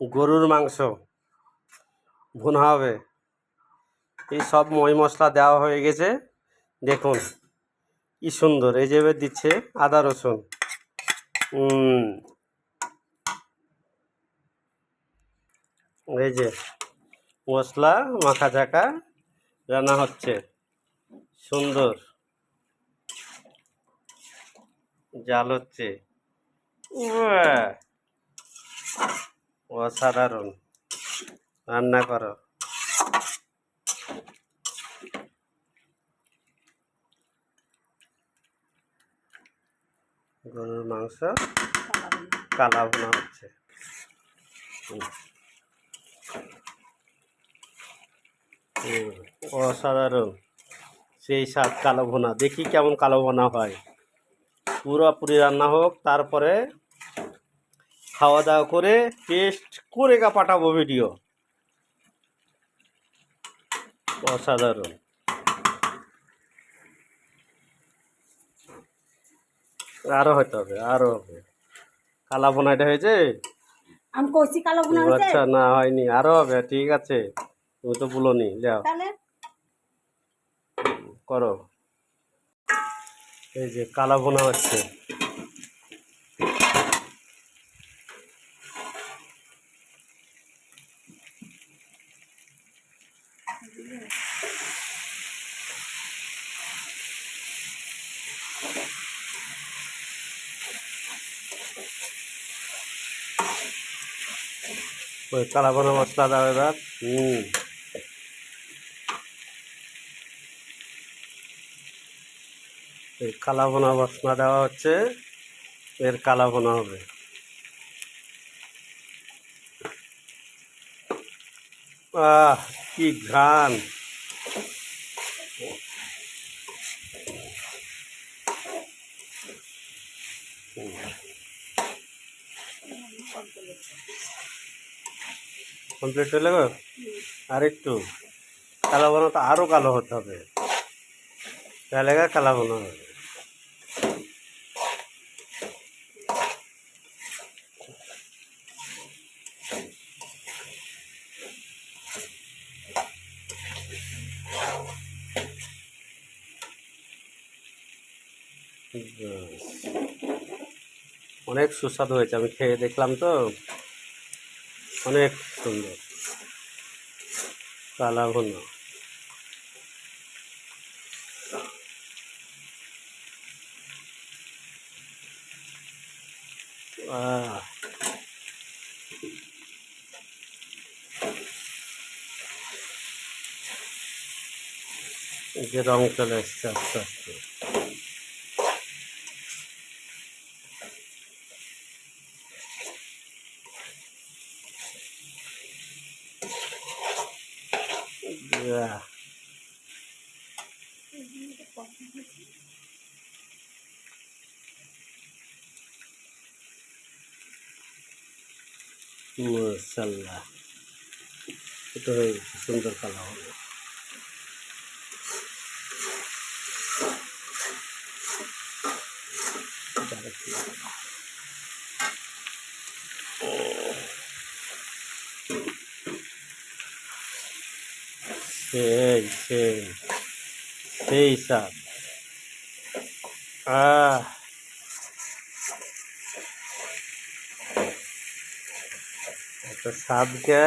গরুর মাংস। ভুনা হবে। এই সব মই মশলা দেওয়া হয়ে গেছে। দেখুন, কি সুন্দর। এই যে দিচ্ছে আদা রসুন। এই যে মশলা মাখা ঝাঁকা রান্না হচ্ছে। সুন্দর। জাল হচ্ছে। অসাধারণ। রান্না করো। গরুর মাংস কালা ভুনা হচ্ছে। অসাধারণ। সেই স্বাদ কালো ভুনা। দেখি কেমন কালো ভুনা হয়। পুরোপুরি রান্না হোক, তারপরে খাওয়া দাওয়া করে টেস্ট করে গা পাঠাবো ভিডিও অসাধারণ। আরও হতে হবে আরও হবে। কালা ভুনা এটা হয়েছে? আমি কইছি কালো বোনা হয়েছে? আচ্ছা না হয়নি। আরও হবে ঠিক আছে। তুমি তো বলোনি যাও। তাহলে? করো। এই যে কালা ভুনা হচ্ছে। ওই কালা ভুনা মশলা দাও এবার। হুম। এই কালা বোনা মশলা দেওয়া হচ্ছে, এর কালা বোনা হবে। আহ, কি ঘ্রাণ। কমপ্লিট হয়ে গেল আর একটু কালো ভুনা তো আরও কালো হতে হবে। তাহলে কালা ভুনা অনেক সুস্বাদু হয়েছে, আমি খেয়ে দেখলাম তো। অনেক সুন্দর। কালা ভুনা যে রং চলে এসছে, আস্তে আস্তে। Yeah. মাশাল্লাহ এটা হয়ে গেছে সুন্দর কালার সেই সেই সেই স্বাদ আহ একটা স্বাদকে